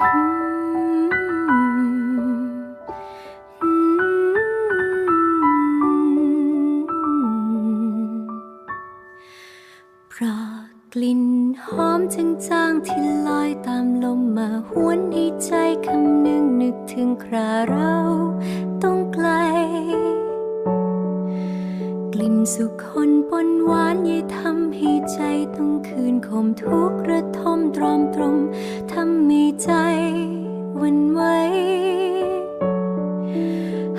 เพราะกลิ่นหอมจางๆที่ลอยตามลมมาหวนให้ใจคำนึงนึกถึงครเราต้องไกล ลิ่นสุขคนปนหวานยิ่งทำให้ใจต้องคืนคมทุกระทมตรอมตรมทำให้ใจวันไหว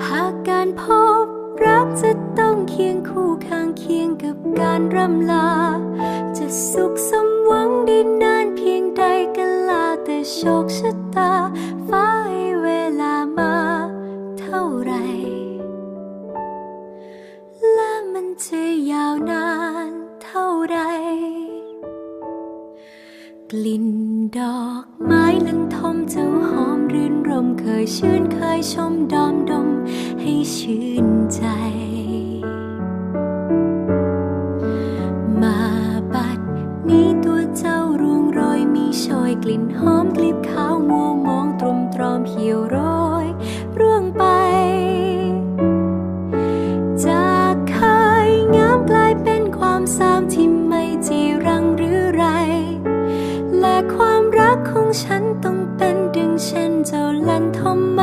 หากการพบรักจะต้องเคียงคู่ข้างเคียงกับการร่ำลา จะสุขสมหวังได้นานเพียงใดก็ลาแต่โชคชะตาฟ้า ลิ่นดอกไม้ลันทมเจ้าหอมรื่นรมเคยชื่นเคยชมดอมดมให้ชื่นใจ มาบัดนี้ตัวเจ้าร่วงโรยมีชอยกลิ่นหอมกลีบขาวมัวมองตรมตรอมเหี่ยวร้อ ลันทมไหม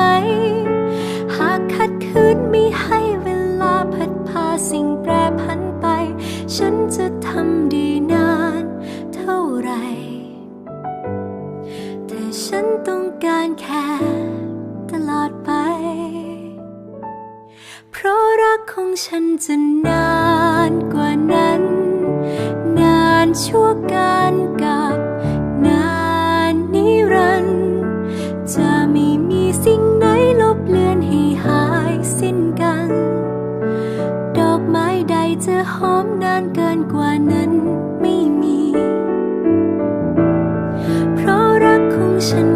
หากขัดขืนไม่ให้เวลาพัดพาสิ่งแปรพันไป ฉันจะทำดีนานเท่าไร แต่ฉันต้องการแค่ตลอดไป เพราะรักของฉันจะนานกว่านั้น นานชั่วการ ไม้ใดจะหอมนานเกินกว่านั้นไม่มี เพราะรักของฉัน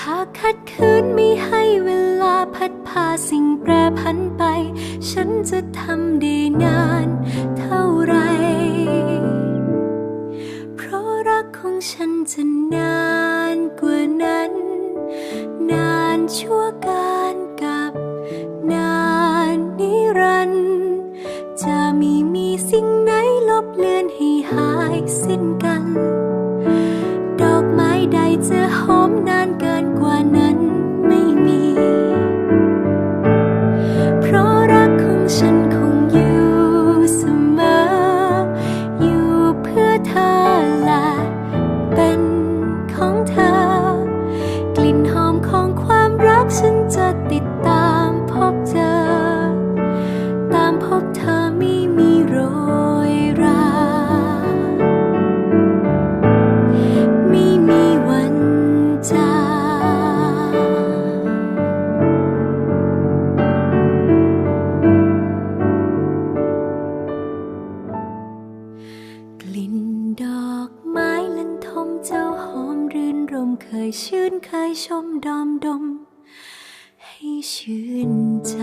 หากขัดขืนไม่ให้เวลาพัดพาสิ่งแปรพันไป ฉันจะทำได้นานเท่าไร เพราะรักของฉันจะนานกว่านั้น นานชั่วการกับนานนิรันดร์จะไม่มีสิ่งไหนลบเลือนให้หายสิ้นกัน พบเธอไม่มีโรยรา ไม่มีวันจางกลิ่นดอกไม้ลันทมเจ้าหอมรื่นรมเคยชื่นเคยชมดอมดม ให้ชื่นใจ